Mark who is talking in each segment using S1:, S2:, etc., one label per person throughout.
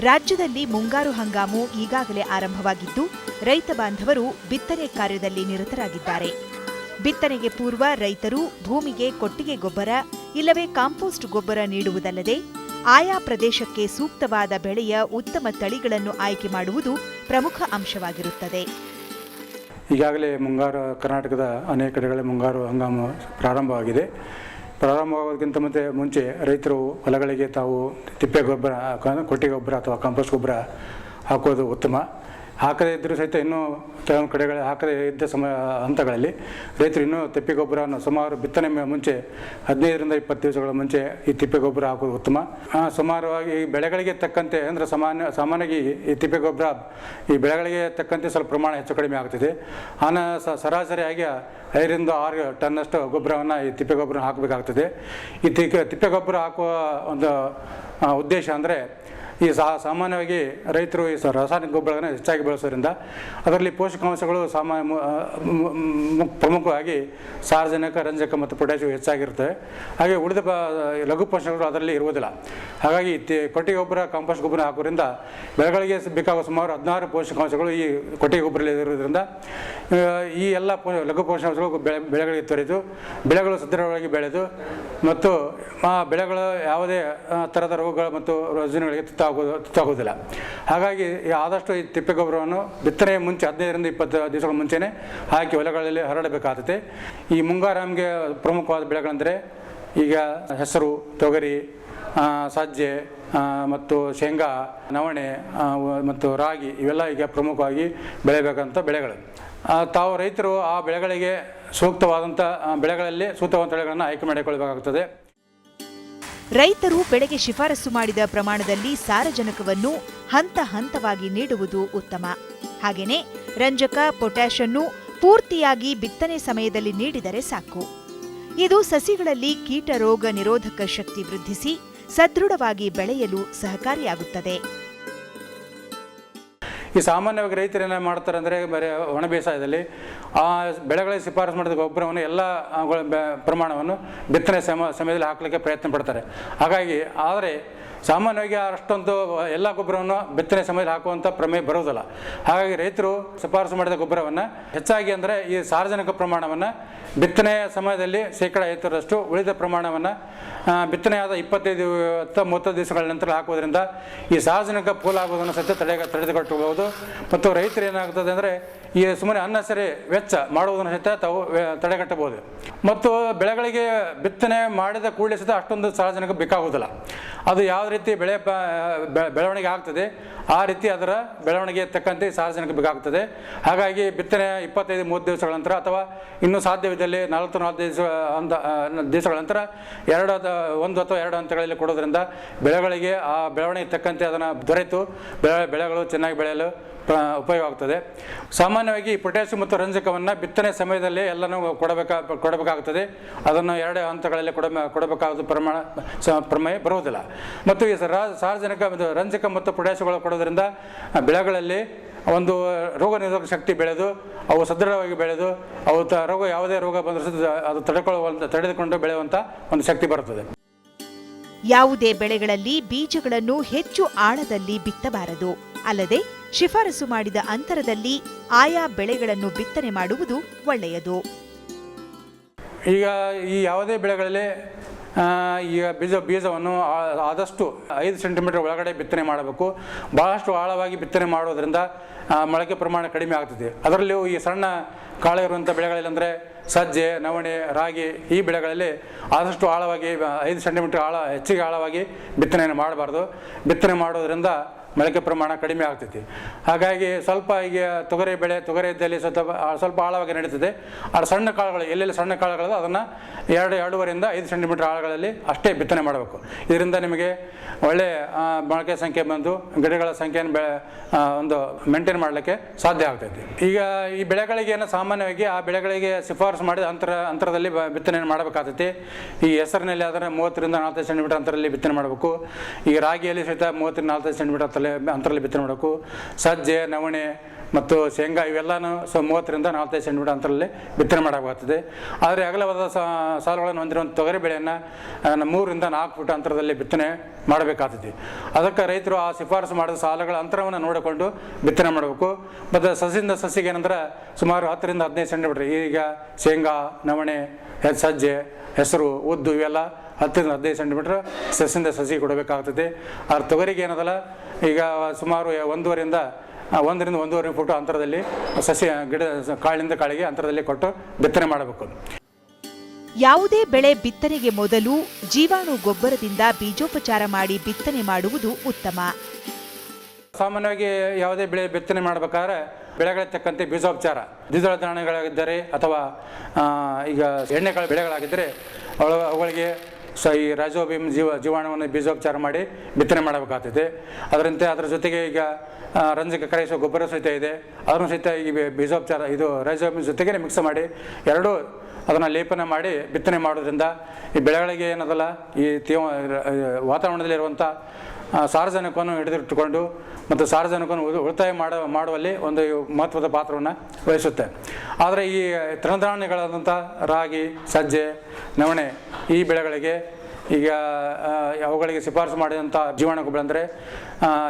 S1: ರಾಜ್ಯದಲ್ಲಿ ಮುಂಗಾರು ಹಂಗಾಮು ಈಗಾಗಲೇ ಆರಂಭವಾಗಿದ್ದು, ರೈತ ಬಾಂಧವರು ಬಿತ್ತನೆ ಕಾರ್ಯದಲ್ಲಿ ನಿರತರಾಗಿದ್ದಾರೆ. ಬಿತ್ತನೆಗೆ ಪೂರ್ವ ರೈತರು ಭೂಮಿಗೆ ಕೊಟ್ಟಿಗೆ ಗೊಬ್ಬರ, ಇಲ್ಲವೇ ಕಾಂಪೋಸ್ಟ್ ಗೊಬ್ಬರ ನೀಡುವುದಲ್ಲದೆ, ಆಯಾ ಪ್ರದೇಶಕ್ಕೆ ಸೂಕ್ತವಾದ ಬೆಳೆಯ ಉತ್ತಮ ತಳಿಗಳನ್ನು ಆಯ್ಕೆ ಮಾಡುವುದು ಪ್ರಮುಖ ಅಂಶವಾಗಿರುತ್ತದೆ.
S2: ಈಗಾಗಲೇ ಮುಂಗಾರು, ಕರ್ನಾಟಕದ ಅನೇಕ ಕಡೆಗಳಲ್ಲಿ ಮುಂಗಾರು ಹಂಗಾಮು ಪ್ರಾರಂಭವಾಗಿದೆ. ಪ್ರಾರಂಭವಾಗೋದಕ್ಕಿಂತ ಮತ್ತೆ ಮುಂಚೆ ರೈತರು ಹೊಲಗಳಿಗೆ ತಾವು ತಿಪ್ಪೆ ಗೊಬ್ಬರ ಕೊಟ್ಟಿಗೆ ಗೊಬ್ಬರ ಅಥವಾ ಕಾಂಪೋಸ್ಟ್ ಗೊಬ್ಬರ ಹಾಕೋದು ಉತ್ತಮ. ಹಾಕದೇ ಇದ್ದರೂ ಸಹಿತ ಇನ್ನೂ ಕೆಲವೊಂದು ಕಡೆಗಳಲ್ಲಿ ಹಾಕದೇ ಇದ್ದ ಸಮಯ ಹಂತಗಳಲ್ಲಿ ರೈತರು ಇನ್ನೂ ತಿಪ್ಪೆ ಗೊಬ್ಬರವನ್ನು ಸುಮಾರು ಬಿತ್ತನೆ ಮುಂಚೆ ಹದಿನೈದರಿಂದ ಇಪ್ಪತ್ತು ದಿವಸಗಳ ಮುಂಚೆ ಈ ತಿಪ್ಪೆ ಗೊಬ್ಬರ ಹಾಕೋದು ಉತ್ತಮ. ಸುಮಾರವಾಗಿ ಈ ಬೆಳೆಗಳಿಗೆ ತಕ್ಕಂತೆ ಅಂದರೆ ಸಾಮಾನ್ಯ, ಸಾಮಾನ್ಯವಾಗಿ ಈ ತಿಪ್ಪೆ ಗೊಬ್ಬರ ಈ ಬೆಳೆಗಳಿಗೆ ತಕ್ಕಂತೆ ಸ್ವಲ್ಪ ಪ್ರಮಾಣ ಹೆಚ್ಚು ಕಡಿಮೆ ಆಗ್ತಿದೆ. ಆನ ಸರಾಸರಿಯಾಗಿ ಐದರಿಂದ ಆರು ಟನ್ನಷ್ಟು ಗೊಬ್ಬರವನ್ನು ಈ ತಿಪ್ಪೆ ಗೊಬ್ಬರ ಹಾಕಬೇಕಾಗ್ತದೆ. ಈ ತಿಪ್ಪೆ ಗೊಬ್ಬರ ಹಾಕುವ ಒಂದು ಉದ್ದೇಶ ಅಂದರೆ ಈ ಸಹ ಸಾಮಾನ್ಯವಾಗಿ ರೈತರು ಈ ರಾಸಾಯನಿಕ ಗೊಬ್ಬರಗಳನ್ನು ಹೆಚ್ಚಾಗಿ ಬಳಸೋದ್ರಿಂದ ಅದರಲ್ಲಿ ಪೋಷಕಾಂಶಗಳು ಸಾಮಾನ್ಯ ಪ್ರಮುಖವಾಗಿ ಸಾರ್ವಜನಿಕ ರಂಜಕ ಮತ್ತು ಪೊಟ್ಯಾಷಿಯಂ ಹೆಚ್ಚಾಗಿರ್ತವೆ ಹಾಗೆ ಉಳಿದ ಲಘು ಪೋಷಕಗಳು ಅದರಲ್ಲಿ ಇರುವುದಿಲ್ಲ. ಹಾಗಾಗಿ ಕೊಟ್ಟಿಗೆ ಗೊಬ್ಬರ, ಕಾಂಪೋಸ್ಟ್ ಗೊಬ್ಬರ ಹಾಕೋದ್ರಿಂದ ಬೆಳೆಗಳಿಗೆ ಬೇಕಾಗುವ ಸುಮಾರು ಹದಿನಾರು ಪೋಷಕಾಂಶಗಳು ಈ ಕೊಟ್ಟಿಗೆ ಗೊಬ್ಬರದಲ್ಲಿ ಇರುವುದರಿಂದ ಈ ಎಲ್ಲ ಲಘು ಪೋಷಕಾಂಶಗಳು ಬೆಳೆ, ಬೆಳೆಗಳಿಗೆ ತೊರೆದು ಬೆಳೆಗಳು ಸದೃಢವಾಗಿ ಬೆಳೆದು ಮತ್ತು ಆ ಬೆಳೆಗಳು ಯಾವುದೇ ಥರದ ರೋಗಗಳು ಮತ್ತು ರುಜಿನಗಳಿಗೆ ತುತ್ತಾಗೋದು ತಗೋದಿಲ್ಲ. ಹಾಗಾಗಿ ಆದಷ್ಟು ಈ ತಿಪ್ಪೆ ಗೊಬ್ಬರವನ್ನು ಬಿತ್ತನೆಯ ಮುಂಚೆ ಹದಿನೈದರಿಂದ ಇಪ್ಪತ್ತು ದಿವಸಗಳ ಮುಂಚೆನೇ ಹಾಕಿ ಹೊಲಗಳಲ್ಲಿ ಹರಡಬೇಕಾಗುತ್ತೆ. ಈ ಮುಂಗಾರಾಮ್ಗೆ ಪ್ರಮುಖವಾದ ಬೆಳೆಗಳೆಂದರೆ ಈಗ ಹೆಸರು, ತೊಗರಿ ಸಜ್ಜೆ ಮತ್ತು ಶೇಂಗಾ, ನವಣೆ ಮತ್ತು ರಾಗಿ ಇವೆಲ್ಲ ಈಗ ಪ್ರಮುಖವಾಗಿ ಬೆಳೆಯಬೇಕಂಥ ಬೆಳೆಗಳು. ತಾವು ರೈತರು ಆ ಬೆಳೆಗಳಿಗೆ ಸೂಕ್ತವಾದಂಥ ಬೆಳೆಗಳಲ್ಲಿ ಸೂಕ್ತವಾದ ಬೆಳೆಗಳನ್ನು ಆಯ್ಕೆ ಮಾಡಿಕೊಳ್ಳಬೇಕಾಗುತ್ತದೆ
S1: ರೈತರು ಬೆಳೆಗೆ ಶಿಫಾರಸು ಮಾಡಿದ ಪ್ರಮಾಣದಲ್ಲಿ ಸಾರಜನಕವನ್ನು ಹಂತ ಹಂತವಾಗಿ ನೀಡುವುದು ಉತ್ತಮ. ಹಾಗೆಯೇ ರಂಜಕ ಪೊಟ್ಯಾಷ್ ಅನ್ನು ಪೂರ್ತಿಯಾಗಿ ಬಿತ್ತನೆ ಸಮಯದಲ್ಲಿ ನೀಡಿದರೆ ಸಾಕು. ಇದು ಸಸಿಗಳಲ್ಲಿ ಕೀಟ ರೋಗ ನಿರೋಧಕ ಶಕ್ತಿ ವೃದ್ಧಿಸಿ ಸದೃಢವಾಗಿ ಬೆಳೆಯಲು ಸಹಕಾರಿಯಾಗುತ್ತದೆ.
S2: ಈ ಸಾಮಾನ್ಯವಾಗಿ ರೈತರು ಏನು ಮಾಡ್ತಾರೆ ಅಂದರೆ ಬರೀ ಒಣ ಬೇಸಾಯದಲ್ಲಿ, ಆ ಬೆಳೆಗಳಿಗೆ ಶಿಫಾರಸು ಮಾಡಿದ ಗೊಬ್ಬರವನ್ನು ಎಲ್ಲ ಪ್ರಮಾಣವನ್ನು ಬಿತ್ತನೆ ಸಮ, ಸಮಯದಲ್ಲಿ ಹಾಕಲಿಕ್ಕೆ ಪ್ರಯತ್ನ ಪಡ್ತಾರೆ. ಹಾಗಾಗಿ, ಆದರೆ ಸಾಮಾನ್ಯವಾಗಿ ಅಷ್ಟೊಂದು ಎಲ್ಲ ಗೊಬ್ಬರವನ್ನು ಬಿತ್ತನೆ ಸಮಯದಲ್ಲಿ ಹಾಕುವಂಥ ಪ್ರಮೇಯ ಬರೋದಿಲ್ಲ. ಹಾಗಾಗಿ ರೈತರು ಶಿಫಾರಸು ಮಾಡಿದ ಗೊಬ್ಬರವನ್ನು ಹೆಚ್ಚಾಗಿ ಅಂದರೆ ಈ ಸಾರ್ವಜನಿಕ ಪ್ರಮಾಣವನ್ನು ಬಿತ್ತನೆಯ ಸಮಯದಲ್ಲಿ ಶೇಕಡ ಐವತ್ತರಷ್ಟು ಉಳಿದ ಪ್ರಮಾಣವನ್ನು ಬಿತ್ತನೆಯಾದ ಇಪ್ಪತ್ತೈದು ಅಥವಾ ಮೂವತ್ತು ದಿವಸಗಳ ನಂತರ ಹಾಕುವುದರಿಂದ ಈ ಸಾರ್ವಜನಿಕ ಪೋಲಾಗುವುದನ್ನು ಸತ್ಯ ತಡೆ ತಡೆದುಕೊಟ್ಟಬಹುದು ಮತ್ತು ರೈತರು ಏನಾಗ್ತದೆ ಅಂದರೆ ಈ ಸುಮಾರು ಅನ್ನ ಸರಿ ವೆಚ್ಚ ಮಾಡುವುದನ್ನು ಸಹಿತ ತಾವು ತಡೆಗಟ್ಟಬಹುದು. ಮತ್ತು ಬೆಳೆಗಳಿಗೆ ಬಿತ್ತನೆ ಮಾಡಿದ ಕೂಡಲೇ ಸಹಿತ ಅಷ್ಟೊಂದು ಸಾರ್ವಜನಿಕ ಬೇಕಾಗುವುದಿಲ್ಲ. ಅದು ಯಾವ ರೀತಿ ಬೆಳೆ ಬೆಳವಣಿಗೆ ಆಗ್ತದೆ, ಆ ರೀತಿ ಅದರ ಬೆಳವಣಿಗೆ ತಕ್ಕಂತೆ ಸಾರ್ವಜನಿಕ ಬೇಕಾಗ್ತದೆ ಹಾಗಾಗಿ ಬಿತ್ತನೆ ಇಪ್ಪತ್ತೈದು, ಮೂವತ್ತು ದಿವಸಗಳ ನಂತರ ಅಥವಾ ಇನ್ನೂ ಸಾಧ್ಯವಿದ್ದಲ್ಲಿ ನಲವತ್ತು ನಾಲ್ಕು ದಿವಸ ದಿವಸಗಳ ನಂತರ ಎರಡು ಒಂದು ಅಥವಾ ಎರಡು ಹಂತಗಳಲ್ಲಿ ಕೊಡೋದ್ರಿಂದ ಬೆಳೆಗಳಿಗೆ ಆ ಬೆಳವಣಿಗೆ ತಕ್ಕಂತೆ ಅದನ್ನು ದೊರೆತು, ಬೆಳೆ, ಬೆಳೆಗಳು ಚೆನ್ನಾಗಿ ಬೆಳೆಯಲು ಉಪಯೋಗ ಆಗ್ತದೆ. ಸಾಮಾನ್ಯವಾಗಿ ಪೊಟ್ಯಾಸಿಯಂ ಮತ್ತು ರಂಜಕವನ್ನು ಬಿತ್ತನೆ ಸಮಯದಲ್ಲಿ ಎಲ್ಲನೂ ಕೊಡಬೇಕಾ ಕೊಡಬೇಕಾಗುತ್ತದೆ ಅದನ್ನು ಎರಡೇ ಹಂತಗಳಲ್ಲಿ ಕೊಡ ಕೊಡಬೇಕಾದ ಪ್ರಮಾಣ ಪ್ರಮೇಯ ಬರುವುದಿಲ್ಲ. ಮತ್ತು ಈ ಸಾರ್ವಜನಿಕ ರಂಜಕ ಮತ್ತು ಪೊಟ್ಯಾಸಿಯಗಳು ಕೊಡೋದ್ರಿಂದ ಬೆಳೆಗಳಲ್ಲಿ ಒಂದು ರೋಗ ನಿರೋಧಕ ಶಕ್ತಿ ಬೆಳೆದು, ಅವು ಸದೃಢವಾಗಿ ಬೆಳೆದು, ಅವು ತ, ರೋಗ, ಯಾವುದೇ ರೋಗ ಬಂದರೂ ಅದು ತಡೆಕೊಳ್ಳುವಂಥ ತಡೆದುಕೊಂಡು ಬೆಳೆಯುವಂಥ ಒಂದು ಶಕ್ತಿ ಬರುತ್ತದೆ.
S1: ಯಾವುದೇ ಬೆಳೆಗಳಲ್ಲಿ ಬೀಜಗಳನ್ನು ಹೆಚ್ಚು ಆಳದಲ್ಲಿ ಬಿತ್ತಬಾರದು. ಅಲ್ಲದೆ ಶಿಫಾರಸು ಮಾಡಿದ ಅಂತರದಲ್ಲಿ ಆಯಾ ಬೆಳೆಗಳನ್ನು ಬಿತ್ತನೆ ಮಾಡುವುದು ಒಳ್ಳೆಯದು.
S2: ಈಗ ಈ ಯಾವುದೇ ಬೆಳೆಗಳಲ್ಲಿ ಈಗ ಬೀಜ, ಬೀಜವನ್ನು ಆದಷ್ಟು ಐದು ಸೆಂಟಿಮೀಟರ್ ಒಳಗಡೆ ಬಿತ್ತನೆ ಮಾಡಬೇಕು. ಬಹಳಷ್ಟು ಆಳವಾಗಿ ಬಿತ್ತನೆ ಮಾಡೋದ್ರಿಂದ ಮೊಳಕೆ ಪ್ರಮಾಣ ಕಡಿಮೆ ಆಗ್ತದೆ. ಅದರಲ್ಲೂ ಈ ಸಣ್ಣ ಕಾಳು ಇರುವಂಥ ಬೆಳೆಗಳಲ್ಲಿ ಅಂದರೆ ಸಜ್ಜೆ, ನವಣೆ, ರಾಗಿ, ಈ ಬೆಳೆಗಳಲ್ಲಿ ಆದಷ್ಟು ಆಳವಾಗಿ, ಐದು ಸೆಂಟಿಮೀಟರ್ ಆಳ, ಹೆಚ್ಚಿಗೆ ಆಳವಾಗಿ ಬಿತ್ತನೆಯನ್ನು ಮಾಡಬಾರ್ದು. ಬಿತ್ತನೆ ಮಾಡೋದ್ರಿಂದ ಮೊಳಕೆ ಪ್ರಮಾಣ ಕಡಿಮೆ ಆಗ್ತೈತಿ. ಹಾಗಾಗಿ ಸ್ವಲ್ಪ ಈಗ ತೊಗರಿ ಬೆಳೆ, ತೊಗರಿ ಸ್ವಲ್ಪ ಸ್ವಲ್ಪ ಆಳವಾಗಿ ನಡೀತದೆ. ಆ ಸಣ್ಣ ಕಾಳುಗಳು, ಎಲ್ಲೆಲ್ಲಿ ಸಣ್ಣ ಕಾಳುಗಳು ಅದನ್ನು ಎರಡು, ಎರಡೂವರೆಯಿಂದ ಐದು ಸೆಂಟಿಮೀಟರ್ ಆಳಗಳಲ್ಲಿ ಅಷ್ಟೇ ಬಿತ್ತನೆ ಮಾಡಬೇಕು. ಇದರಿಂದ ನಿಮಗೆ ಒಳ್ಳೆಯ ಮೊಳಕೆ ಸಂಖ್ಯೆ ಬಂದು, ಗಿಡಗಳ ಸಂಖ್ಯೆಯನ್ನು ಬೆಳೆ ಒಂದು ಮೇಂಟೈನ್ ಮಾಡಲಿಕ್ಕೆ ಸಾಧ್ಯ ಆಗ್ತೈತಿ. ಈಗ ಈ ಬೆಳೆಗಳಿಗೆ ಏನು ಸಾಮಾನ್ಯವಾಗಿ ಆ ಬೆಳೆಗಳಿಗೆ ಶಿಫಾರಸು ಮಾಡಿದ ಅಂತರ, ಅಂತರದಲ್ಲಿ ಬಿತ್ತನೆ ಮಾಡಬೇಕಾಗ್ತೈತಿ. ಈ ಹೆಸರಿನಲ್ಲಿ ಆದರೆ ಮೂವತ್ತರಿಂದ ನಾಲ್ಕೈದು ಸೆಂಟಿಮೀಟರ್ ಅಂತರದಲ್ಲಿ ಬಿತ್ತನೆ ಮಾಡಬೇಕು. ಈ ರಾಗಿಯಲ್ಲಿ ಸಹಿತ ಮೂವತ್ತರಿಂದ ನಾಲ್ಕೈದು ಸೆಂಟಿಮೀಟರ್ ಅಂತರದಲ್ಲಿ ಅಂತರಲ್ಲಿ ಬಿತ್ತನೆ ಮಾಡಬೇಕು. ಸಜ್ಜೆ, ನವಣೆ ಮತ್ತು ಶೇಂಗಾ ಇವೆಲ್ಲನೂ ಸೊ ಮೂವತ್ತರಿಂದ ನಾಲ್ಕೈದು ಸೆಂಟಿಮೀಟರ್ ಅಂತರಲ್ಲಿ ಬಿತ್ತನೆ ಮಾಡಬೇಕಾಗ್ತದೆ. ಆದರೆ ಅಗಲವಾದ ಸಾಲುಗಳನ್ನು ಹೊಂದಿರುವಂಥ ತೊಗರಿ ಬೆಳೆಯನ್ನು ಮೂರಿಂದ ನಾಲ್ಕು ಫುಟ್ ಅಂತರದಲ್ಲಿ ಬಿತ್ತನೆ ಮಾಡಬೇಕಾಗ್ತದೆ. ಅದಕ್ಕೆ ರೈತರು ಆ ಶಿಫಾರಸು ಮಾಡಿದ ಸಾಲುಗಳ ಅಂತರವನ್ನು ನೋಡಿಕೊಂಡು ಬಿತ್ತನೆ ಮಾಡಬೇಕು. ಮತ್ತು ಸಸಿಯಿಂದ ಸಸಿಗೆ ಏನಂದ್ರೆ ಸುಮಾರು ಹತ್ತರಿಂದ ಹದಿನೈದು ಸೆಂಟಿಮೀಟರ್, ಈಗ ಶೇಂಗಾ, ನವಣೆ ಸಜ್ಜೆ, ಹೆಸರು, ಉದ್ದು ಇವೆಲ್ಲ ಹತ್ತರಿಂದ ಹದಿನೈದು ಸೆಂಟಿಮೀಟ್ರ್ ಸಸಿಯಿಂದ ಸಸಿ ಕೊಡಬೇಕಾಗ್ತದೆ. ಆದ್ರೆ ತೊಗರಿಗೆ ಏನದಲ್ಲ ಈಗ ಸುಮಾರು ಒಂದೂವರೆಯಿಂದ ಒಂದರಿಂದ ಒಂದೂವರೆ ಫುಟ್ ಅಂತರದಲ್ಲಿ ಸಸಿ ಗಿಡ ಕಾಳಿಂದ ಕಾಳಿಗೆ ಅಂತರದಲ್ಲಿ ಕೊಟ್ಟು ಬಿತ್ತನೆ ಮಾಡಬೇಕು.
S1: ಯಾವುದೇ ಬೆಳೆ ಬಿತ್ತನೆಗೆ ಮೊದಲು ಜೀವಾಣು ಗೊಬ್ಬರದಿಂದ ಬೀಜೋಪಚಾರ ಮಾಡಿ ಬಿತ್ತನೆ ಮಾಡುವುದು ಉತ್ತಮ.
S2: ಸಾಮಾನ್ಯವಾಗಿ ಯಾವುದೇ ಬೆಳೆ ಬಿತ್ತನೆ ಮಾಡಬೇಕಾದ್ರೆ ಬೆಳೆಗಳ ತಕ್ಕಂತೆ ಬೀಜೋಪಚಾರ. ದ್ವಿದಳ ಧಾನ್ಯಗಳಾಗಿದ್ದರೆ ಅಥವಾ ಈಗ ಎಣ್ಣೆಕಾಳು ಬೆಳೆಗಳಾಗಿದ್ದರೆ ಅವ ಅವುಗಳಿಗೆ ಸ ಈ ರಾಜೋಬಿಮ್ ಜೀವ ಜೀವಾಣುವನ್ನು ಬೀಜೋಪಚಾರ ಮಾಡಿ ಬಿತ್ತನೆ ಮಾಡಬೇಕಾಗ್ತದೆ. ಅದರಂತೆ ಅದರ ಜೊತೆಗೆ ಈಗ ರಂಜಕ ಕರಗಿಸುವ ಗೊಬ್ಬರ ಸಹಿತ ಇದೆ. ಅದನ್ನು ಸಹಿತ ಈ ಬೀಜೋಪಚಾರ, ಇದು ರಾಜೋಭೀಮ್ ಜೊತೆಗೆ ಮಿಕ್ಸ್ ಮಾಡಿ, ಎರಡೂ ಅದನ್ನು ಲೇಪನ ಮಾಡಿ ಬಿತ್ತನೆ ಮಾಡೋದ್ರಿಂದ ಈ ಬೆಳೆಗಳಿಗೆ ಏನದಲ್ಲ, ಈ ತೇವ ವಾತಾವರಣದಲ್ಲಿರುವಂಥ ಸಾರ್ವಜನಿಕವನ್ನು ಹಿಡಿದಿಟ್ಟುಕೊಂಡು ಮತ್ತು ಸಾರಜನಕವನ್ನು ಉಳಿ- ಉಳಿತಾಯ ಮಾಡ, ಮಾಡುವಲ್ಲಿ ಒಂದು ಮಹತ್ವದ ಪಾತ್ರವನ್ನು ವಹಿಸುತ್ತೆ. ಆದರೆ ಈ ತೃಣಧಾನ್ಯಗಳಾದಂಥ ರಾಗಿ, ಸಜ್ಜೆ, ನವಣೆ ಈ ಬೆಳೆಗಳಿಗೆ ಈಗ ಅವುಗಳಿಗೆ ಶಿಫಾರಸು ಮಾಡಿದಂಥ ಜೀವಾಣು ಗೊಬ್ಬರ ಅಂದರೆ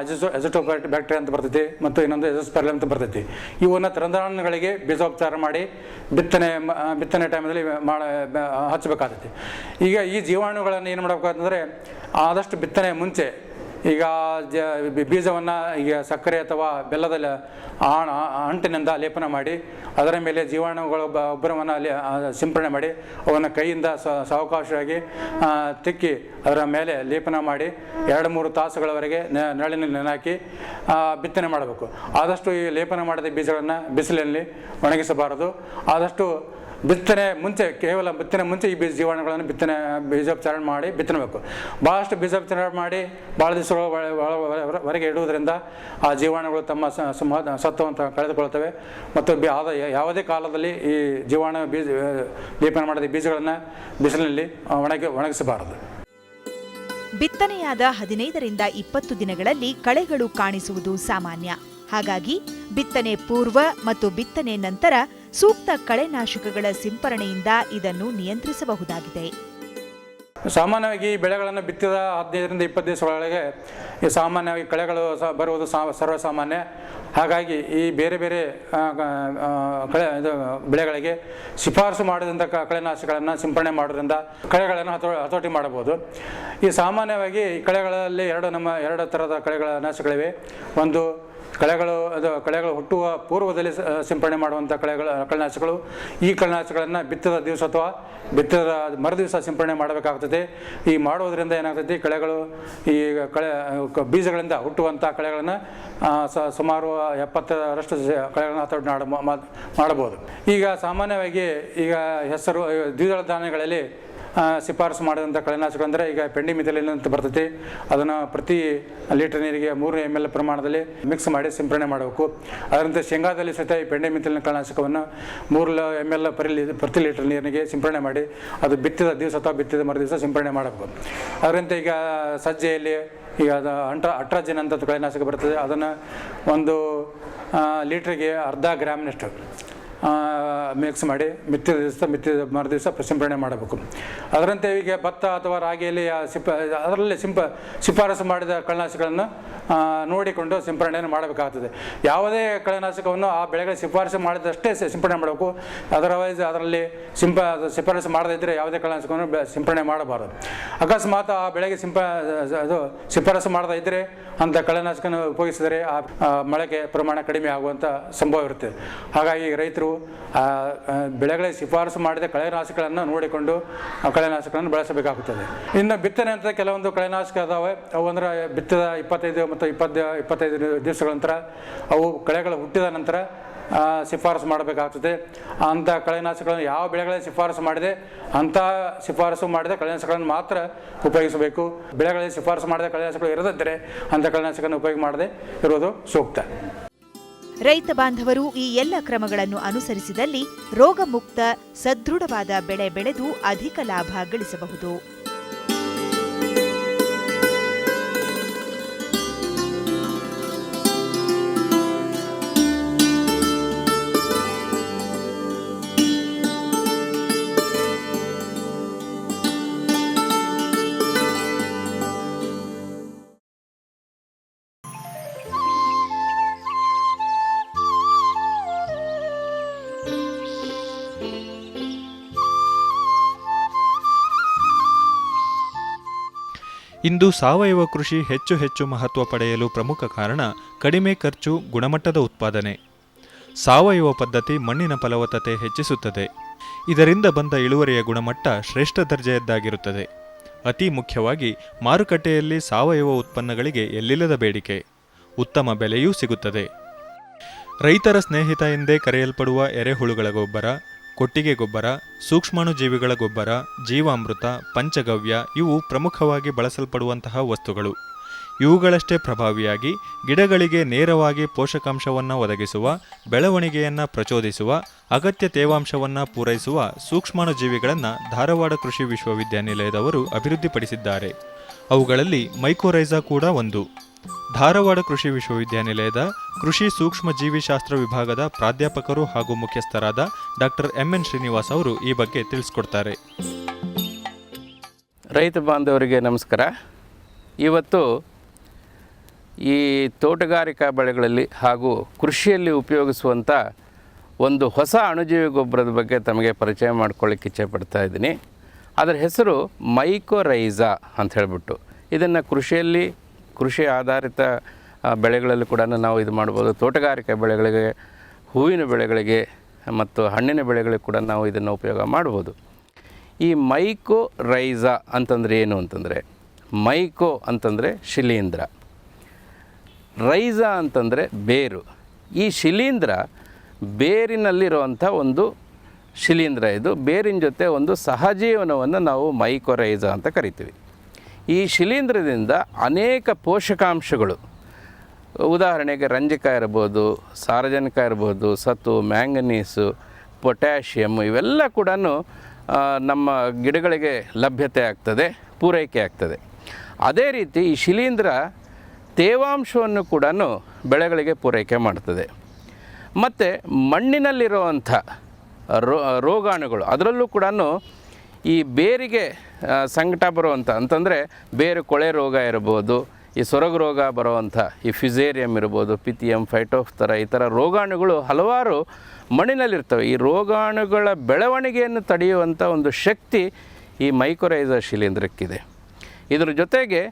S2: ಎಜಸ್ ಎಜಟೋ ಬ್ಯಾಕ್ಟೀರಿಯಾ ಅಂತ ಬರ್ತೈತಿ ಮತ್ತು ಇನ್ನೊಂದು ಎಜೋಸ್ಪೆರಲ್ ಅಂತ ಬರ್ತೈತಿ. ಇವನ್ನು ತೃಣಧಾನ್ಯಗಳಿಗೆ ಬೀಜೋಪಚಾರ ಮಾಡಿ ಬಿತ್ತನೆ ಬಿತ್ತನೆ ಟೈಮಲ್ಲಿ ಮಾಡ ಹಚ್ಚಬೇಕಾಗತ್ತೆ. ಈಗ ಈ ಜೀವಾಣುಗಳನ್ನು ಏನು ಮಾಡಬೇಕಾದಂದರೆ ಆದಷ್ಟು ಬಿತ್ತನೆ ಮುಂಚೆ ಈಗ ಜ ಬೀಜವನ್ನು ಈಗ ಸಕ್ಕರೆ ಅಥವಾ ಬೆಲ್ಲದ ಅಂಟಿನಿಂದ ಲೇಪನ ಮಾಡಿ, ಅದರ ಮೇಲೆ ಜೀವಾಣುಗಳ ಒಬ್ಬರವನ್ನು ಸಿಂಪಡಣೆ ಮಾಡಿ, ಅವನ್ನು ಕೈಯಿಂದ ಸಾವಕಾಶವಾಗಿ ತಿಕ್ಕಿ ಅದರ ಮೇಲೆ ಲೇಪನ ಮಾಡಿ, ಎರಡು ಮೂರು ತಾಸುಗಳವರೆಗೆ ನೆರಳಿನಲ್ಲಿ ನೆನಹಾಕಿ ಬಿತ್ತನೆ ಮಾಡಬೇಕು. ಆದಷ್ಟು ಈ ಲೇಪನ ಮಾಡಿದ ಬೀಜಗಳನ್ನು ಬಿಸಿಲಿನಲ್ಲಿ ಒಣಗಿಸಬಾರದು. ಆದಷ್ಟು ಬಿತ್ತನೆ ಮುಂಚೆ, ಕೇವಲ ಬಿತ್ತನೆ ಮುಂಚೆ ಈ ಬೀಜ ಜೀವಾಣುಗಳನ್ನು ಬಿತ್ತನೆ, ಬೀಜೋಪಚಾರ ಮಾಡಿ ಬಿತ್ತನಬೇಕು. ಭಾಳಷ್ಟು ಬೀಜೋಪಚಾರ ಮಾಡಿ ಭಾಳ ದಿವಸ ವರೆಗೆ ಇಡುವುದರಿಂದ ಆ ಜೀವಾಣುಗಳು ತಮ್ಮ ಕಳೆದುಕೊಳ್ಳುತ್ತವೆ ಸತ್ವವನ್ನು ಕಳೆದುಕೊಳ್ತವೆ ಮತ್ತು ಆದ ಯಾವುದೇ ಕಾಲದಲ್ಲಿ ಈ ಜೀವಾಣು ಬೀಜ ಲೇಪನ ಮಾಡಿದ ಬೀಜಗಳನ್ನು ಬಿಸಿಲಿನಲ್ಲಿ ಒಣಗಿ ಒಣಗಿಸಬಾರದು.
S1: ಬಿತ್ತನೆಯಾದ ಹದಿನೈದರಿಂದ ಇಪ್ಪತ್ತು ದಿನಗಳಲ್ಲಿ ಕಳೆಗಳು ಕಾಣಿಸುವುದು ಸಾಮಾನ್ಯ. ಹಾಗಾಗಿ ಬಿತ್ತನೆ ಪೂರ್ವ ಮತ್ತು ಬಿತ್ತನೆ ನಂತರ ಸೂಕ್ತ ಕಳೆನಾಶಕಗಳ ಸಿಂಪರಣೆಯಿಂದ ಇದನ್ನು ನಿಯಂತ್ರಿಸಬಹುದಾಗಿದೆ.
S2: ಸಾಮಾನ್ಯವಾಗಿ ಬೆಳೆಗಳನ್ನು ಬಿತ್ತಿದ ಹದಿನೈದರಿಂದ ಇಪ್ಪತ್ತು ದಿವಸಗಳೊಳಗೆ ಈ ಸಾಮಾನ್ಯವಾಗಿ ಕಳೆಗಳು ಸಹ ಬರುವುದು ಸರ್ವಸಾಮಾನ್ಯ. ಹಾಗಾಗಿ ಈ ಬೇರೆ ಬೇರೆ ಕಳೆ, ಇದು ಬೆಳೆಗಳಿಗೆ ಶಿಫಾರಸು ಮಾಡಿದಂಥ ಕಳೆನಾಶಕಗಳನ್ನು ಸಿಂಪಡಣೆ ಮಾಡೋದ್ರಿಂದ ಕಳೆಗಳನ್ನು ಹತೋ, ಹತೋಟಿ ಮಾಡಬಹುದು. ಈ ಸಾಮಾನ್ಯವಾಗಿ ಕಳೆಗಳಲ್ಲಿ ಎರಡು ನಮ್ಮ ಎರಡು ಥರದ ಕಳೆಗಳ ನಾಶಗಳಿವೆ ಒಂದು ಕಳೆಗಳು, ಅದು ಕಳೆಗಳು ಹುಟ್ಟುವ ಪೂರ್ವದಲ್ಲಿ ಸಿಂಪಡಣೆ ಮಾಡುವಂಥ ಕಳೆಗಳ, ಕಳೆನಾಶಕಗಳು. ಈ ಕಳೆನಾಶಕಗಳನ್ನು ಬಿತ್ತದ ದಿವಸ ಅಥವಾ ಬಿತ್ತದ ಮರುದಿವಸ ಸಿಂಪಡಣೆ ಮಾಡಬೇಕಾಗ್ತದೆ. ಈ ಮಾಡುವುದರಿಂದ ಏನಾಗ್ತೈತಿ ಕಳೆಗಳು, ಈ ಕಳೆ ಬೀಜಗಳಿಂದ ಹುಟ್ಟುವಂಥ ಕಳೆಗಳನ್ನು ಸುಮಾರು ಎಪ್ಪತ್ತರಷ್ಟು ಕಳೆಗಳನ್ನು ಹತೋಟಿ ಮಾಡಬಹುದು. ಈಗ ಸಾಮಾನ್ಯವಾಗಿ ಈಗ ಹೆಸರು, ದ್ವಿದಳ ಧಾನ್ಯಗಳಲ್ಲಿ ಶಿಫಾರಸು ಮಾಡಿದಂಥ ಕಳೆನಾಶಕ ಅಂದರೆ ಈಗ ಪೆಂಡಿ ಮಿಥಿಲಿನ್ ಅಂತ ಬರ್ತೈತಿ. ಅದನ್ನು ಪ್ರತಿ ಲೀಟರ್ ನೀರಿಗೆ ಮೂರು ಎಂ ಎಲ್ ಪ್ರಮಾಣದಲ್ಲಿ ಮಿಕ್ಸ್ ಮಾಡಿ ಸಿಂಪಡಣೆ ಮಾಡಬೇಕು. ಅದರಂತೆ ಶೇಂಗಾದಲ್ಲಿ ಸಹಿತ ಈ ಪೆಂಡಿ ಮಿಥಿಲಿನ್ ಕಳೆನಾಶಕವನ್ನು ಮೂರು ಎಂ ಎಲ್ ಪರಿ ಪ್ರತಿ ಲೀಟರ್ ನೀರಿಗೆ ಸಿಂಪಡಣೆ ಮಾಡಿ ಅದು ಬಿತ್ತಿದ ದಿವಸ ಅಥವಾ ಬಿತ್ತಿದ ಮರು ದಿವಸ ಸಿಂಪಡಣೆ ಮಾಡಬೇಕು. ಅದರಂತೆ ಈಗ ಸಜ್ಜೆಯಲ್ಲಿ ಈಗ ಅದು ಅಂಟ ಅಟ್ರಾಜಿನ್ ಅಂತ ಕಳೆನಾಶಕ ಬರ್ತದೆ. ಅದನ್ನು ಒಂದು ಲೀಟ್ರಿಗೆ ಅರ್ಧ ಗ್ರಾಮ್ನಷ್ಟು ಮಿಕ್ಸ್ ಮಾಡಿ ಮಿತ್ತಿದ ದಿವಸ ಮಿತ್ತಿದ ಮರು ದಿವಸ ಸಿಂಪರಣೆ ಮಾಡಬೇಕು. ಅದರಂತೆ ಈಗ ಭತ್ತ ಅಥವಾ ರಾಗಿಯಲ್ಲಿ ಸಿಪ ಅದರಲ್ಲಿ ಸಿಂಪ ಶಿಫಾರಸು ಮಾಡಿದ ಕಳೆನಾಶಕಗಳನ್ನು ಆ, ನೋಡಿಕೊಂಡು ಸಿಂಪರಣೆಯನ್ನು ಮಾಡಬೇಕಾಗ್ತದೆ. ಯಾವುದೇ ಕಳೆನಾಶಕವನ್ನು ಆ ಬೆಳೆಗಳ ಶಿಫಾರಸು ಮಾಡಿದಷ್ಟೇ ಸಿಂಪಡಣೆ ಮಾಡಬೇಕು. ಅದರ್ವೈಸ್ ಅದರಲ್ಲಿ ಸಿಂಪ ಶಿಫಾರಸು ಮಾಡದಿದ್ದರೆ ಯಾವುದೇ ಕಳೆನಾಶಕವನ್ನು ಸಿಂಪರಣೆ ಮಾಡಬಾರದು. ಅಕಸ್ಮಾತ್ ಆ ಬೆಳೆಗೆ ಸಿಂಪ ಅದು ಶಿಫಾರಸು ಮಾಡದೇ ಇದ್ದರೆ ಅಂಥ ಕಳೆನಾಶಕನ ಉಪಯೋಗಿಸಿದರೆ ಆ ಮಳೆಗೆ ಪ್ರಮಾಣ ಕಡಿಮೆ ಆಗುವಂಥ ಸಂಭವ ಇರುತ್ತೆ. ಹಾಗಾಗಿ ರೈತರು ಆ, ಬೆಳೆಗಳಿಗೆ ಶಿಫಾರಸು ಮಾಡಿದ ಕಳೆನಾಶಕಗಳನ್ನು ನೋಡಿಕೊಂಡು ಆ ಕಳೆನಾಶಕಗಳನ್ನು ಬಳಸಬೇಕಾಗುತ್ತದೆ. ಇನ್ನು ಬಿತ್ತನೆ ಅಂತ ಕೆಲವೊಂದು ಕಳೆನಾಶಕ ಅದಾವೆ. ಅವು ಅಂದರೆ ಬಿತ್ತದ ಇಪ್ಪತ್ತೈದು ಮತ್ತು ಇಪ್ಪತ್ತು ಇಪ್ಪತ್ತೈದು ದಿವಸಗಳ ನಂತರ ಅವು ಕಳೆಗಳು ಹುಟ್ಟಿದ ನಂತರ ಶಿಫಾರಸು ಮಾಡಬೇಕಾಗ್ತದೆ. ಅಂಥ ಕಳೆನಾಶಕಗಳನ್ನು ಯಾವ ಬೆಳೆಗಳಿಗೆ ಶಿಫಾರಸು ಮಾಡಿದೆ, ಅಂಥ ಶಿಫಾರಸು ಮಾಡಿದ ಕಳೆನಾಶಕಗಳನ್ನು ಮಾತ್ರ ಉಪಯೋಗಿಸಬೇಕು. ಬೆಳೆಗಳಿಗೆ ಶಿಫಾರಸು ಮಾಡಿದ ಕಳೆನಾಶಕಗಳು ಇರದಿದ್ದರೆ ಅಂಥ ಕಳೆನಾಶಕವನ್ನು ಉಪಯೋಗ ಮಾಡದೆ ಇರುವುದು ಸೂಕ್ತ.
S1: ರೈತ ಬಾಂಧವರು ಈ ಎಲ್ಲ ಕ್ರಮಗಳನ್ನು ಅನುಸರಿಸಿದಲ್ಲಿ ರೋಗಮುಕ್ತ, ಸದೃಢವಾದ ಬೆಳೆ ಬೆಳೆದು ಅಧಿಕ ಲಾಭ ಗಳಿಸಬಹುದು.
S3: ಇಂದು ಸಾವಯವ ಕೃಷಿ ಹೆಚ್ಚು ಹೆಚ್ಚು ಮಹತ್ವ ಪಡೆಯಲು ಪ್ರಮುಖ ಕಾರಣ ಕಡಿಮೆ ಖರ್ಚು, ಗುಣಮಟ್ಟದ ಉತ್ಪಾದನೆ. ಸಾವಯವ ಪದ್ಧತಿ ಮಣ್ಣಿನ ಫಲವತ್ತತೆ ಹೆಚ್ಚಿಸುತ್ತದೆ. ಇದರಿಂದ ಬಂದ ಇಳುವರಿಯ ಗುಣಮಟ್ಟ ಶ್ರೇಷ್ಠ ದರ್ಜೆಯದ್ದಾಗಿರುತ್ತದೆ. ಅತಿ ಮುಖ್ಯವಾಗಿ ಮಾರುಕಟ್ಟೆಯಲ್ಲಿ ಸಾವಯವ ಉತ್ಪನ್ನಗಳಿಗೆ ಎಲ್ಲಿಲ್ಲದ ಬೇಡಿಕೆ, ಉತ್ತಮ ಬೆಲೆಯೂ ಸಿಗುತ್ತದೆ. ರೈತರ ಸ್ನೇಹಿತ ಎಂದೇ ಕರೆಯಲ್ಪಡುವ ಎರೆಹುಳುಗಳ ಗೊಬ್ಬರ ಕೊಟ್ಟಿಗೆ ಗೊಬ್ಬರ, ಸೂಕ್ಷ್ಮಾಣುಜೀವಿಗಳ ಗೊಬ್ಬರ, ಜೀವಾಮೃತ, ಪಂಚಗವ್ಯ ಇವು ಪ್ರಮುಖವಾಗಿ ಬಳಸಲ್ಪಡುವಂತಹ ವಸ್ತುಗಳು. ಇವುಗಳಷ್ಟೇ ಪ್ರಭಾವಿಯಾಗಿ ಗಿಡಗಳಿಗೆ ನೇರವಾಗಿ ಪೋಷಕಾಂಶವನ್ನು ಒದಗಿಸುವ, ಬೆಳವಣಿಗೆಯನ್ನು ಪ್ರಚೋದಿಸುವ, ಅಗತ್ಯ ತೇವಾಂಶವನ್ನು ಪೂರೈಸುವ ಸೂಕ್ಷ್ಮಾಣುಜೀವಿಗಳನ್ನು ಧಾರವಾಡ ಕೃಷಿ ವಿಶ್ವವಿದ್ಯಾನಿಲಯದವರು ಅಭಿವೃದ್ಧಿಪಡಿಸಿದ್ದಾರೆ. ಅವುಗಳಲ್ಲಿ ಮೈಕೋರೈಸಾ ಕೂಡ ಒಂದು. ಧಾರವಾಡ ಕೃಷಿ ವಿಶ್ವವಿದ್ಯಾನಿಲಯದ ಕೃಷಿ ಸೂಕ್ಷ್ಮ ಜೀವಿಶಾಸ್ತ್ರ ವಿಭಾಗದ ಪ್ರಾಧ್ಯಾಪಕರು ಹಾಗೂ ಮುಖ್ಯಸ್ಥರಾದ ಡಾಕ್ಟರ್ ಎಂಎನ್ ಶ್ರೀನಿವಾಸ್ ಅವರು ಈ ಬಗ್ಗೆ ತಿಳಿಸ್ಕೊಡ್ತಾರೆ.
S4: ರೈತ ಬಾಂಧವರಿಗೆ ನಮಸ್ಕಾರ. ಇವತ್ತು ಈ ತೋಟಗಾರಿಕಾ ಬೆಳೆಗಳಲ್ಲಿ ಹಾಗೂ ಕೃಷಿಯಲ್ಲಿ ಉಪಯೋಗಿಸುವಂಥ ಒಂದು ಹೊಸ ಅಣುಜೀವಿ ಗೊಬ್ಬರದ ಬಗ್ಗೆ ತಮಗೆ ಪರಿಚಯ ಮಾಡ್ಕೊಳ್ಳಿಕ್ಕೆ ಇಚ್ಛೆ ಪಡ್ತಾ ಇದ್ದೀನಿ. ಅದರ ಹೆಸರು ಮೈಕೋರೈಸಾ ಅಂತ ಹೇಳಿಬಿಟ್ಟು. ಇದನ್ನು ಕೃಷಿಯಲ್ಲಿ ಕೃಷಿ ಆಧಾರಿತ ಬೆಳೆಗಳಲ್ಲಿ ಕೂಡ ನಾವು ಇದು ಮಾಡ್ಬೋದು. ತೋಟಗಾರಿಕೆ ಬೆಳೆಗಳಿಗೆ, ಹೂವಿನ ಬೆಳೆಗಳಿಗೆ ಮತ್ತು ಹಣ್ಣಿನ ಬೆಳೆಗಳಿಗೆ ಕೂಡ ನಾವು ಇದನ್ನು ಉಪಯೋಗ ಮಾಡ್ಬೋದು. ಈ ಮೈಕೋ ರೈಸಾ ಅಂತಂದರೆ ಏನು ಅಂತಂದರೆ, ಮೈಕೋ ಅಂತಂದರೆ ಶಿಲೀಂಧ್ರ. ರೈಸಾ ಅಂತಂದರೆ ಬೇರು. ಈ ಶಿಲೀಂಧ್ರ ಬೇರಿನಲ್ಲಿರುವಂಥ ಒಂದು ಶಿಲೀಂಧ್ರ ಇದು. ಬೇರಿನ ಜೊತೆ ಒಂದು ಸಹಜೀವನವನ್ನು ನಾವು ಮೈಕೋರೈಸಾ ಅಂತ ಕರಿತೀವಿ. ಈ ಶಿಲೀಂಧ್ರದಿಂದ ಅನೇಕ ಪೋಷಕಾಂಶಗಳು, ಉದಾಹರಣೆಗೆ ರಂಜಕ ಇರ್ಬೋದು, ಸಾರಜನಕ ಇರ್ಬೋದು ಸತು ಮ್ಯಾಂಗನೀಸು ಪೊಟ್ಯಾಷಿಯಮ್ ಇವೆಲ್ಲ ಕೂಡ ನಮ್ಮ ಗಿಡಗಳಿಗೆ ಲಭ್ಯತೆ ಆಗ್ತದೆ, ಪೂರೈಕೆ ಆಗ್ತದೆ. ಅದೇ ರೀತಿ ಈ ಶಿಲೀಂಧ್ರ ತೇವಾಂಶವನ್ನು ಕೂಡ ಬೆಳೆಗಳಿಗೆ ಪೂರೈಕೆ ಮಾಡ್ತದೆ. ಮತ್ತು ಮಣ್ಣಿನಲ್ಲಿರುವಂಥ ರೋ, ರೋಗಾಣುಗಳು, ಅದರಲ್ಲೂ ಕೂಡ ಈ ಬೇರಿಗೆ ಸಂಕಟ ಬರುವಂಥ, ಅಂತಂದರೆ ಬೇರೆ ಕೊಳೆ ರೋಗ ಇರ್ಬೋದು, ಈ ಸೊರಗು ರೋಗ ಬರುವಂಥ, ಈ ಫ್ಯುಸೇರಿಯಂ ಇರ್ಬೋದು, ಪಿತಿಯಂ ಫೈಟೋಫ್ ಥರ ಈ ಥರ ರೋಗಾಣುಗಳು ಹಲವಾರು ಮಣ್ಣಿನಲ್ಲಿರ್ತವೆ. ಈ ರೋಗಾಣುಗಳ ಬೆಳವಣಿಗೆಯನ್ನು ತಡೆಯುವಂಥ ಒಂದು ಶಕ್ತಿ ಈ ಮೈಕ್ರೋರೈಸ ಶಿಲೀಂಧ್ರಕ್ಕಿದೆ. ಇದರ ಜೊತೆಗೆ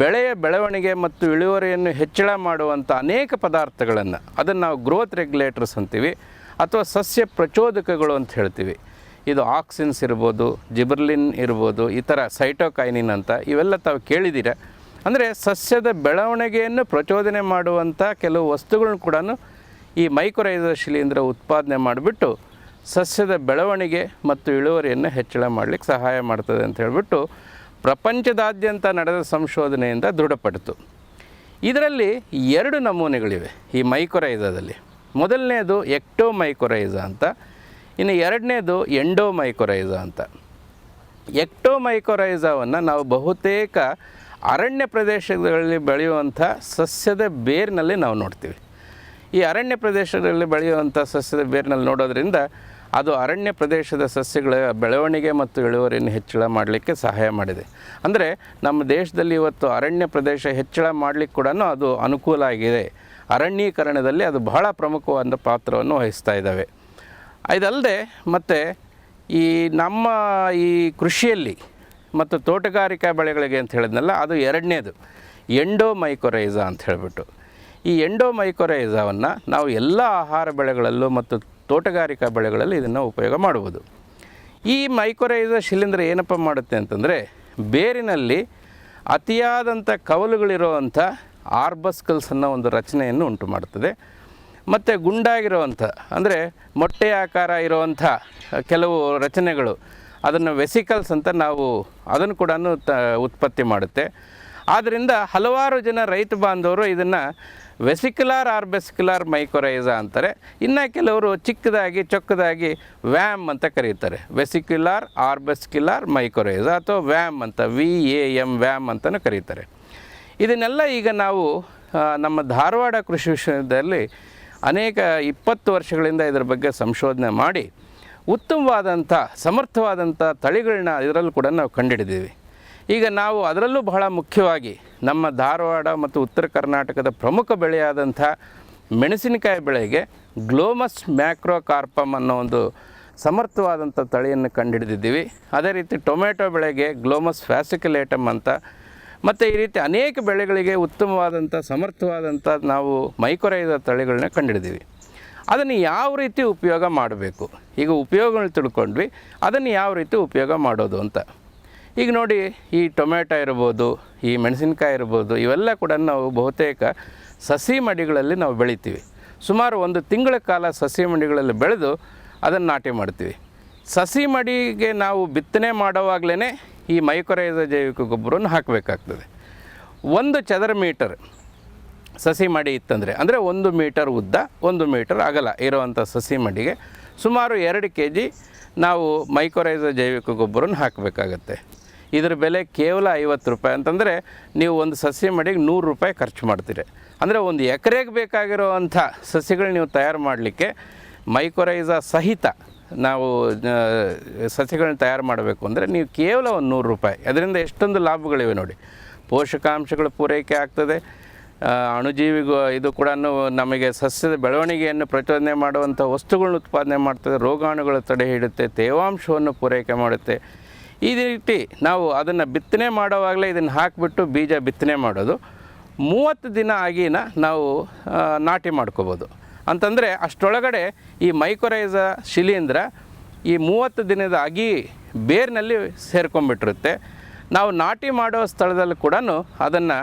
S4: ಬೆಳೆಯ ಬೆಳವಣಿಗೆ ಮತ್ತು ಇಳುವರಿಯನ್ನು ಹೆಚ್ಚಳ ಮಾಡುವಂಥ ಅನೇಕ ಪದಾರ್ಥಗಳನ್ನು, ಅದನ್ನು ನಾವು ಗ್ರೋತ್ ರೆಗ್ಯುಲೇಟರ್ಸ್ ಅಂತೀವಿ, ಅಥವಾ ಸಸ್ಯ ಪ್ರಚೋದಕಗಳು ಅಂತ ಹೇಳ್ತೀವಿ. ಇದು ಆಕ್ಸಿನ್ಸ್ ಇರ್ಬೋದು, ಜಿಬರ್ಲಿನ್ ಇರ್ಬೋದು, ಈ ಥರ ಸೈಟೋಕೈನಿನ್ ಅಂತ ಇವೆಲ್ಲ ತಾವು ಕೇಳಿದ್ದೀರ? ಅಂದರೆ ಸಸ್ಯದ ಬೆಳವಣಿಗೆಯನ್ನು ಪ್ರಚೋದನೆ ಮಾಡುವಂಥ ಕೆಲವು ವಸ್ತುಗಳನ್ನು ಕೂಡ ಈ ಮೈಕ್ರೋರೈಸ ಶಿಲೀಂಧ್ರ ಉತ್ಪಾದನೆ ಮಾಡಿಬಿಟ್ಟು ಸಸ್ಯದ ಬೆಳವಣಿಗೆ ಮತ್ತು ಇಳುವರಿಯನ್ನು ಹೆಚ್ಚಳ ಮಾಡಲಿಕ್ಕೆ ಸಹಾಯ ಮಾಡ್ತದೆ ಅಂತ ಹೇಳಿಬಿಟ್ಟು ಪ್ರಪಂಚದಾದ್ಯಂತ ನಡೆದ ಸಂಶೋಧನೆಯಿಂದ ದೃಢಪಡಿತು ಇದರಲ್ಲಿ ಎರಡು ನಮೂನೆಗಳಿವೆ ಈ ಮೈಕೊರೈಜಾದಲ್ಲಿ ಮೊದಲನೇದು ಎಕ್ಟೋ ಮೈಕೊರೈಜಾ ಅಂತ. ಇನ್ನು ಎರಡನೇದು ಎಂಡೋ ಮೈಕೊರೈಸಾ ಅಂತ. ಎಕ್ಟೋ ಮೈಕೊರೈಸಾವನ್ನು ನಾವು ಬಹುತೇಕ ಅರಣ್ಯ ಪ್ರದೇಶಗಳಲ್ಲಿ ಬೆಳೆಯುವಂಥ ಸಸ್ಯದ ಬೇರಿನಲ್ಲಿ ನಾವು ನೋಡ್ತೀವಿ. ಈ ಅರಣ್ಯ ಪ್ರದೇಶಗಳಲ್ಲಿ ಬೆಳೆಯುವಂಥ ಸಸ್ಯದ ಬೇರಿನಲ್ಲಿ ನೋಡೋದ್ರಿಂದ ಅದು ಅರಣ್ಯ ಪ್ರದೇಶದ ಸಸ್ಯಗಳ ಬೆಳವಣಿಗೆ ಮತ್ತು ಇಳುವರಿಯನ್ನು ಹೆಚ್ಚಳ ಮಾಡಲಿಕ್ಕೆ ಸಹಾಯ ಮಾಡಿದೆ. ಅಂದರೆ ನಮ್ಮ ದೇಶದಲ್ಲಿ ಇವತ್ತು ಅರಣ್ಯ ಪ್ರದೇಶ ಹೆಚ್ಚಳ ಮಾಡಲಿಕ್ಕೆ ಕೂಡ ಅದು ಅನುಕೂಲ ಆಗಿದೆ. ಅರಣ್ಯೀಕರಣದಲ್ಲಿ ಅದು ಬಹಳ ಪ್ರಮುಖವಾದ ಪಾತ್ರವನ್ನು ವಹಿಸ್ತಾ ಇದ್ದಾವೆ. ಇದಲ್ಲದೆ ಮತ್ತು ಈ ನಮ್ಮ ಈ ಕೃಷಿಯಲ್ಲಿ ಮತ್ತು ತೋಟಗಾರಿಕಾ ಬೆಳೆಗಳಿಗೆ ಅಂತ ಹೇಳಿದ್ನಲ್ಲ, ಅದು ಎರಡನೇದು. ಎಂಡೋ ಮೈಕೊರೈಸ ಅಂತ ಹೇಳಿಬಿಟ್ಟು. ಈ ಎಂಡೋ ಮೈಕೊರೈಸವನ್ನು ನಾವು ಎಲ್ಲ ಆಹಾರ ಬೆಳೆಗಳಲ್ಲೂ ಮತ್ತು ತೋಟಗಾರಿಕಾ ಬೆಳೆಗಳಲ್ಲಿ ಇದನ್ನು ಉಪಯೋಗ ಮಾಡುವುದು. ಈ ಮೈಕೊರೈಸ ಶಿಲೀಂಧ್ರ ಏನಪ್ಪ ಮಾಡುತ್ತೆ ಅಂತಂದರೆ, ಬೇರಿನಲ್ಲಿ ಅತಿಯಾದಂಥ ಕವಲುಗಳಿರುವಂಥ ಆರ್ಬಸ್ಕಲ್ಸ್ ಅನ್ನೋ ಒಂದು ರಚನೆಯನ್ನು ಉಂಟು ಮಾಡ್ತದೆ ಮತ್ತು ಗುಂಡಾಗಿರುವಂಥ, ಅಂದರೆ ಮೊಟ್ಟೆ ಆಕಾರ ಇರುವಂಥ ಕೆಲವು ರಚನೆಗಳು, ಅದನ್ನು ವೆಸಿಕಲ್ಸ್ ಅಂತ ನಾವು ಅದನ್ನು ಕೂಡ ತ, ಉತ್ಪತ್ತಿ ಮಾಡುತ್ತೆ. ಆದ್ದರಿಂದ ಹಲವಾರು ಜನ ರೈತ ಬಾಂಧವರು ಇದನ್ನು ವೆಸಿಕ್ಯುಲಾರ್ ಆರ್ಬೆಸಿಕ್ಯುಲಾರ್ ಮೈಕೊರೈಸಾ ಅಂತಾರೆ. ಇನ್ನು ಕೆಲವರು ಚಿಕ್ಕದಾಗಿ ಚೊಕ್ಕದಾಗಿ ವ್ಯಾಮ್ ಅಂತ ಕರೀತಾರೆ. ವೆಸಿಕ್ಯುಲಾರ್ ಆರ್ಬೆಸ್ಕ್ಯುಲಾರ್ ಮೈಕೊರೈಸ ಅಥವಾ ವ್ಯಾಮ್ ಅಂತ, ವಿ ಎ ಎಂ ವ್ಯಾಮ್ ಅಂತಲೂ ಕರೀತಾರೆ. ಇದನ್ನೆಲ್ಲ ಈಗ ನಾವು ನಮ್ಮ ಧಾರವಾಡ ಕೃಷಿ ವಿಶ್ವವಿದ್ಯಾಲಯದಲ್ಲಿ ಅನೇಕ ಇಪ್ಪತ್ತು ವರ್ಷಗಳಿಂದ ಇದರ ಬಗ್ಗೆ ಸಂಶೋಧನೆ ಮಾಡಿ ಉತ್ತಮವಾದಂಥ, ಸಮರ್ಥವಾದಂಥ ತಳಿಗಳನ್ನ ಇದರಲ್ಲೂ ಕೂಡ ನಾವು ಕಂಡುಹಿಡಿದೀವಿ ಈಗ ನಾವು ಅದರಲ್ಲೂ ಬಹಳ ಮುಖ್ಯವಾಗಿ ನಮ್ಮ ಧಾರವಾಡ ಮತ್ತು ಉತ್ತರ ಕರ್ನಾಟಕದ ಪ್ರಮುಖ ಬೆಳೆಯಾದಂಥ ಮೆಣಸಿನಕಾಯಿ ಬೆಳೆಗೆ ಗ್ಲೋಮಸ್ ಮ್ಯಾಕ್ರೋ ಕಾರ್ಪಮ್ ಅನ್ನೋ ಒಂದು ಸಮರ್ಥವಾದಂಥ ತಳಿಯನ್ನು ಕಂಡುಹಿಡಿದಿದ್ದೀವಿ ಅದೇ ರೀತಿ ಟೊಮೆಟೊ ಬೆಳೆಗೆ ಗ್ಲೋಮಸ್ ಫ್ಯಾಸಿಕುಲೇಟಮ್ ಅಂತ ಮತ್ತು ಈ ರೀತಿ ಅನೇಕ ಬೆಳೆಗಳಿಗೆ ಉತ್ತಮವಾದಂಥ, ಸಮರ್ಥವಾದಂಥ ನಾವು ಮೈಕೊರೈದ ತಳಿಗಳನ್ನ ಕಂಡುಹಿಡಿದೀವಿ ಅದನ್ನು ಯಾವ ರೀತಿ ಉಪಯೋಗ ಮಾಡಬೇಕು? ಈಗ ಉಪಯೋಗಗಳು ತಿಳ್ಕೊಂಡ್ವಿ, ಅದನ್ನು ಯಾವ ರೀತಿ ಉಪಯೋಗ ಮಾಡೋದು ಅಂತ. ಈಗ ನೋಡಿ, ಈ ಟೊಮೆಟೊ ಇರ್ಬೋದು, ಈ ಮೆಣಸಿನ್ಕಾಯಿ ಇರ್ಬೋದು, ಇವೆಲ್ಲ ಕೂಡ ನಾವು ಬಹುತೇಕ ಸಸಿ ಮಡಿಗಳಲ್ಲಿ ನಾವು ಬೆಳಿತೀವಿ. ಸುಮಾರು ಒಂದು ತಿಂಗಳ ಕಾಲ ಸಸಿ ಮಡಿಗಳಲ್ಲಿ ಬೆಳೆದು ಅದನ್ನು ನಾಟಿ ಮಾಡ್ತೀವಿ. ಸಸಿ ಮಡಿಗೆ ನಾವು ಬಿತ್ತನೆ ಮಾಡುವಾಗಲೇ ಈ ಮೈಕೊರೈದ ಜೈವಿಕ ಗೊಬ್ಬರವನ್ನು ಹಾಕಬೇಕಾಗ್ತದೆ. ಒಂದು ಚದರ ಮೀಟರ್ ಸಸಿ ಮಡಿ ಇತ್ತಂದರೆ, ಅಂದರೆ ಒಂದು ಮೀಟರ್ ಉದ್ದ, ಒಂದು ಮೀಟರ್ ಅಗಲ ಇರುವಂಥ ಸಸಿ ಮಡಿಗೆ ಸುಮಾರು ಎರಡು ಕೆ ಜಿ ನಾವು ಮೈಕೊರೈಸ ಜೈವಿಕ ಗೊಬ್ಬರವನ್ನು ಹಾಕಬೇಕಾಗತ್ತೆ. ಇದರ ಬೆಲೆ ಕೇವಲ ಐವತ್ತು ರೂಪಾಯಿ ಅಂತಂದರೆ, ನೀವು ಒಂದು ಸಸಿ ಮಡಿಗೆ ನೂರು ರೂಪಾಯಿ ಖರ್ಚು ಮಾಡ್ತೀರಿ. ಅಂದರೆ ಒಂದು ಎಕರೆಗೆ ಬೇಕಾಗಿರುವಂಥ ಸಸಿಗಳು ನೀವು ತಯಾರು ಮಾಡಲಿಕ್ಕೆ ಮೈಕೊರೈಸ ಸಹಿತ ನಾವು ಸಸಿಗಳನ್ನ ತಯಾರು ಮಾಡಬೇಕು ಅಂದರೆ ನೀವು ಕೇವಲ ಒಂದು ನೂರು ರೂಪಾಯಿ. ಅದರಿಂದ ಎಷ್ಟೊಂದು ಲಾಭಗಳಿವೆ ನೋಡಿ. ಪೋಷಕಾಂಶಗಳ ಪೂರೈಕೆ ಆಗ್ತದೆ. ಅಣುಜೀವಿಗೂ ಇದು ಕೂಡ ನಮಗೆ ಸಸ್ಯದ ಬೆಳವಣಿಗೆಯನ್ನು ಪ್ರಚೋದನೆ ಮಾಡುವಂಥ ವಸ್ತುಗಳನ್ನು ಉತ್ಪಾದನೆ ಮಾಡ್ತದೆ. ರೋಗಾಣುಗಳ ತಡೆ ಹಿಡುತ್ತೆ, ತೇವಾಂಶವನ್ನು ಪೂರೈಕೆ ಮಾಡುತ್ತೆ. ಈ ರೀತಿ ನಾವು ಅದನ್ನು ಬಿತ್ತನೆ ಮಾಡೋವಾಗಲೇ ಇದನ್ನು ಹಾಕಿಬಿಟ್ಟು ಬೀಜ ಬಿತ್ತನೆ ಮಾಡೋದು. ಮೂವತ್ತು ದಿನ ಆಗಿನ ನಾವು ನಾಟಿ ಮಾಡ್ಕೋಬೋದು. ಅಂತಂದರೆ ಅಷ್ಟರೊಳಗಡೆ ಈ ಮೈಕೊರೈಸ ಶಿಲೀಂಧ್ರ ಈ ಮೂವತ್ತು ದಿನದ ಅಗಿ ಬೇರಿನಲ್ಲಿ ಸೇರ್ಕೊಂಡ್ಬಿಟ್ಟಿರುತ್ತೆ. ನಾವು ನಾಟಿ ಮಾಡೋ ಸ್ಥಳದಲ್ಲಿ ಕೂಡ ಅದನ್ನು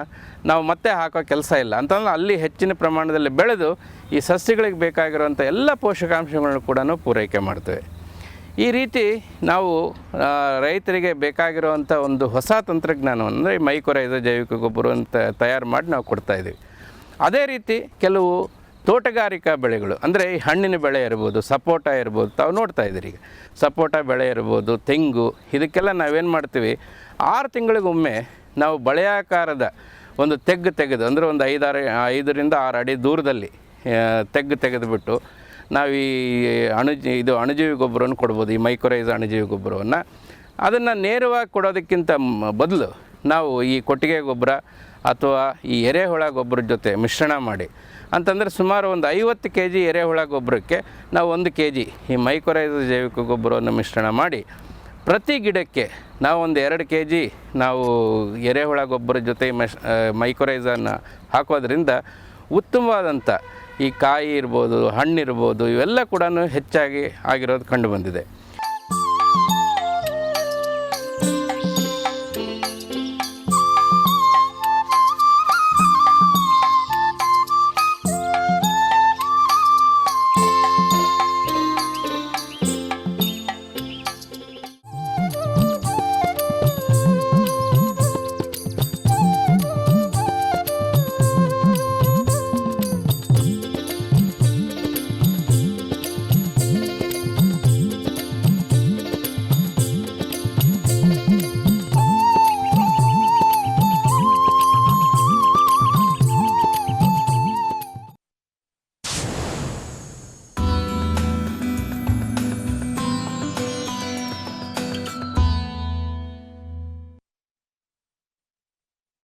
S4: ನಾವು ಮತ್ತೆ ಹಾಕೋ ಕೆಲಸ ಇಲ್ಲ. ಅಂತಂದ್ರೆ ಅಲ್ಲಿ ಹೆಚ್ಚಿನ ಪ್ರಮಾಣದಲ್ಲಿ ಬೆಳೆದು ಈ ಸಸ್ಯಗಳಿಗೆ ಬೇಕಾಗಿರುವಂಥ ಎಲ್ಲ ಪೋಷಕಾಂಶಗಳನ್ನು ಕೂಡ ಪೂರೈಕೆ ಮಾಡ್ತೇವೆ. ಈ ರೀತಿ ನಾವು ರೈತರಿಗೆ ಬೇಕಾಗಿರುವಂಥ ಒಂದು ಹೊಸ ತಂತ್ರಜ್ಞಾನವನ್ನು ಅಂದರೆ ಮೈಕೊರೈದ ಜೈವಿಕ ಗೊಬ್ಬರ ಅಂತ ತಯಾರು ಮಾಡಿ ನಾವು ಕೊಡ್ತಾಯಿದ್ದೀವಿ ಅದೇ ರೀತಿ ಕೆಲವು ತೋಟಗಾರಿಕಾ ಬೆಳೆಗಳು, ಅಂದರೆ ಈ ಹಣ್ಣಿನ ಬೆಳೆ ಇರ್ಬೋದು, ಸಪೋಟ ಇರ್ಬೋದು, ತಾವು ನೋಡ್ತಾ ಇದ್ದೀರಿ ಈಗ. ಸಪೋಟ ಬೆಳೆ ಇರ್ಬೋದು, ತೆಂಗು, ಇದಕ್ಕೆಲ್ಲ ನಾವೇನು ಮಾಡ್ತೀವಿ, ಆರು ತಿಂಗಳಿಗೊಮ್ಮೆ ನಾವು ಬಳೆಯಾಕಾರದ ಒಂದು ತೆಗ್ಗು ತೆಗೆದು, ಅಂದರೆ ಒಂದು ಐದಾರು, ಐದರಿಂದ ಆರು ಅಡಿ ದೂರದಲ್ಲಿ ತೆಗ್ಗು ತೆಗೆದುಬಿಟ್ಟು ನಾವು ಈ ಅಣುಜಿ ಇದು ಅಣುಜೀವಿ ಗೊಬ್ಬರವನ್ನು ಕೊಡ್ಬೋದು, ಈ ಮೈಕ್ರೈಸ್ ಅಣುಜೀವಿ ಗೊಬ್ಬರವನ್ನು. ಅದನ್ನು ನೇರವಾಗಿ ಕೊಡೋದಕ್ಕಿಂತ ಬದಲು ನಾವು ಈ ಕೊಟ್ಟಿಗೆ ಗೊಬ್ಬರ ಅಥವಾ ಈ ಎರೆಹುಳ ಗೊಬ್ಬರದ ಜೊತೆ ಮಿಶ್ರಣ ಮಾಡಿ. ಅಂತಂದರೆ ಸುಮಾರು ಒಂದು ಐವತ್ತು ಕೆ ಜಿ ಎರೆಹುಳ ಗೊಬ್ಬರಕ್ಕೆ ನಾವು ಒಂದು ಕೆ ಜಿ ಈ ಮೈಕೊರೈದ ಜೈವಿಕ ಗೊಬ್ಬರವನ್ನು ಮಿಶ್ರಣ ಮಾಡಿ. ಪ್ರತಿ ಗಿಡಕ್ಕೆ ನಾವು ಒಂದು ಎರಡು ಕೆ ಜಿ ನಾವು ಎರೆಹುಳ ಗೊಬ್ಬರದ ಜೊತೆ ಮೆಶ್ ಮೈಕೊರೈಸನ್ನು ಹಾಕೋದ್ರಿಂದ ಉತ್ತಮವಾದಂಥ ಈ ಕಾಯಿ ಇರ್ಬೋದು, ಹಣ್ಣಿರ್ಬೋದು ಇವೆಲ್ಲ ಕೂಡ ಹೆಚ್ಚಾಗಿ ಆಗಿರೋದು ಕಂಡುಬಂದಿದೆ